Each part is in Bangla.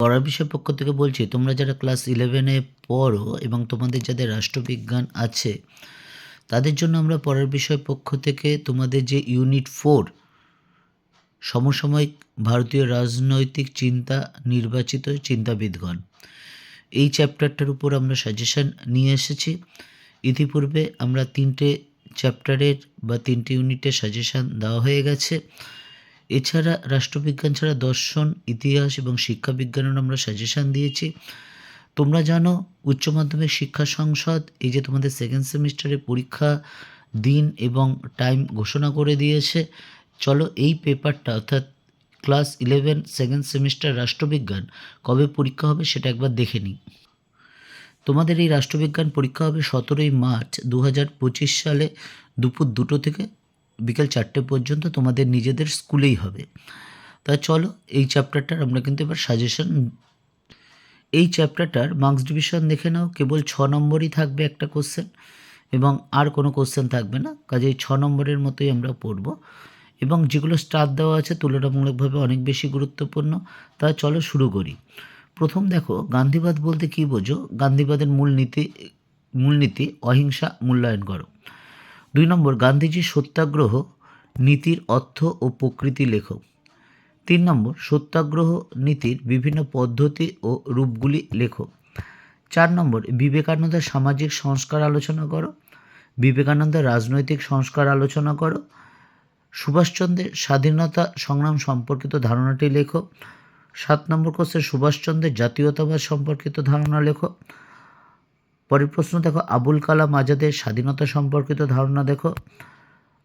পড়ার বিষয় পক্ষ থেকে বলছি, তোমরা যারা ক্লাস ইলেভেনে পড়ো এবং তোমাদের যাদের রাষ্ট্রবিজ্ঞান আছে, তাদের জন্য আমরা পড়ার বিষয় পক্ষ থেকে তোমাদের যে ইউনিট ফোর, সমসাময়িক ভারতীয় রাজনৈতিক চিন্তা, নির্বাচিত চিন্তাবিদগণ, এই চ্যাপ্টারটার উপর আমরা সাজেশান নিয়ে এসেছি। ইতিপূর্বে আমরা তিনটে চ্যাপ্টারের বা তিনটে ইউনিটের সাজেশান দেওয়া হয়ে গেছে। এছাড়া রাষ্ট্রবিজ্ঞান ছাড়া দর্শন, ইতিহাস এবং শিক্ষাবিজ্ঞানের আমরা সাজেশন দিয়েছি। তোমরা জানো, উচ্চ মাধ্যমিক শিক্ষা সংসদ এই যে তোমাদের সেকেন্ড সেমিস্টারের পরীক্ষা দিন এবং টাইম ঘোষণা করে দিয়েছে, চলো এই পেপারটা অর্থাৎ ক্লাস ইলেভেন সেকেন্ড সেমিস্টার রাষ্ট্রবিজ্ঞান কবে পরীক্ষা হবে সেটা একবার দেখে নিই। তোমাদের এই রাষ্ট্রবিজ্ঞান পরীক্ষা হবে সতেরোই মার্চ দু হাজার পঁচিশ সালে দুপুর দুটো থেকে বিকেল চারটে পর্যন্ত তোমাদের নিজেদের স্কুলেই হবে। তা চলো, এই চ্যাপ্টারটার আমরা কিন্তু এবার সাজেশন এই চ্যাপ্টারটার মার্কস ডিভিশন দেখে নাও, কেবল ছ নম্বরই থাকবে একটা কোশ্চেন এবং আর কোনো কোশ্চেন থাকবে না। কাজেই ছ নম্বরের মতোই আমরা পড়ব। এবং যেগুলো স্টার দেওয়া আছে তুলনামূলকভাবে অনেক বেশি গুরুত্বপূর্ণ। তা চলো শুরু করি। প্রথম দেখো, গান্ধীবাদ বলতে কী বোঝো? গান্ধীবাদের মূল নীতি মূলনীতি অহিংসা মূল্যায়ন করো। দুই নম্বর গান্ধীজির সত্যাগ্রহ, নীতির অর্থ ও প্রকৃতি লেখক। তিন নম্বর, সত্যাগ্রহ, নীতির বিভিন্ন পদ্ধতি ও রূপগুলি লেখো চার নম্বর, বিবেকানন্দের সামাজিক সংস্কার আলোচনা করো। বিবেকানন্দের রাজনৈতিক সংস্কার আলোচনা করো। সুভাষচন্দ্রের স্বাধীনতা সংগ্রাম সম্পর্কিত ধারণাটি লেখো সাত নম্বর কোশ্চেন সুভাষচন্দ্রের জাতীয়তাবাদ সম্পর্কিত ধারণা লেখো পরের প্রশ্ন দেখো, আবুল কালাম আজাদের স্বাধীনতা সম্পর্কিত ধারণা দেখো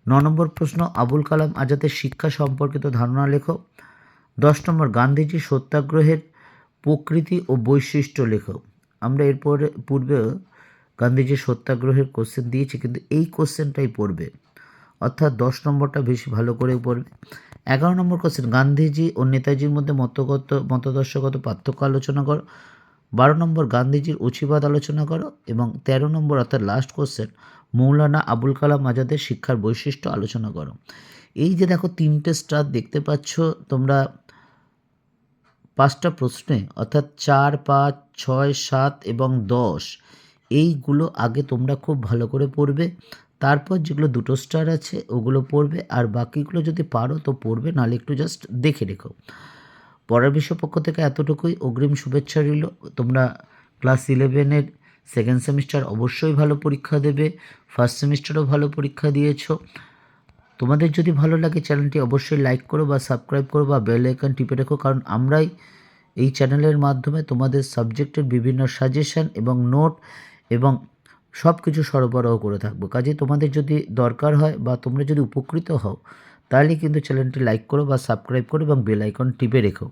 ন নম্বর প্রশ্ন, আবুল কালাম আজাদের শিক্ষা সম্পর্কিত ধারণা লেখো। দশ নম্বর, গান্ধীজি সত্যাগ্রহের প্রকৃতি ও বৈশিষ্ট্য লেখো। আমরা এরপরে, পূর্বে গান্ধীজির সত্যাগ্রহের কোশ্চেন দিয়েছি, কিন্তু এই কোশ্চেনটাই পড়বে। অর্থাৎ দশ নম্বরটা বেশি ভালো করে পড়বে। এগারো নম্বর কোশ্চেন গান্ধীজি ও নেতাজির মধ্যে মতগত, মতাদর্শগত পার্থক্য আলোচনা করো। বারো নম্বর গান্ধীজির উচিবাদ আলোচনা করো এবং তেরো নম্বর অর্থাৎ লাস্ট কোশ্চেন মৌলানা আবুল কালাম আজাদের শিক্ষার বৈশিষ্ট্য আলোচনা করো। এই যে দেখো তিনটে স্টার দেখতে পাচ্ছ, তোমরা পাঁচটা প্রশ্নে, অর্থাৎ চার, পাঁচ, ছয়, সাত এবং দশ, এইগুলো আগে তোমরা খুব ভালো করে পড়বে। তারপর যেগুলো দুটো স্টার আছে, ওগুলো পড়বে, আর বাকিগুলো যদি পারো তো পড়বে, নাহলে একটু জাস্ট দেখে রেখো। পড়ার বিষয় পক্ষ থেকে এতটুকুই। অগ্রিম শুভেচ্ছা রইল। তোমরা ক্লাস ইলেভেনের সেকেন্ড সেমিস্টার অবশ্যই ভালো পরীক্ষা দেবে। ফার্স্ট সেমিস্টারও ভালো পরীক্ষা দিয়েছ। তোমাদের যদি ভালো লাগে চ্যানেলটি অবশ্যই লাইক করো বা সাবস্ক্রাইব করো বা বেল আইকন টিপে রেখো, কারণ আমরাই এই চ্যানেলের মাধ্যমে তোমাদের সাবজেক্টের বিভিন্ন সাজেশন এবং নোট এবং সব কিছু সরবরাহ করে থাকব। কাজে তোমাদের যদি দরকার হয় বা তোমরা যদি উপকৃত হও, তাহলে কিন্তু চ্যানেলটি লাইক করো বা সাবস্ক্রাইব করো এবং বেল আইকন টিপে রেখো।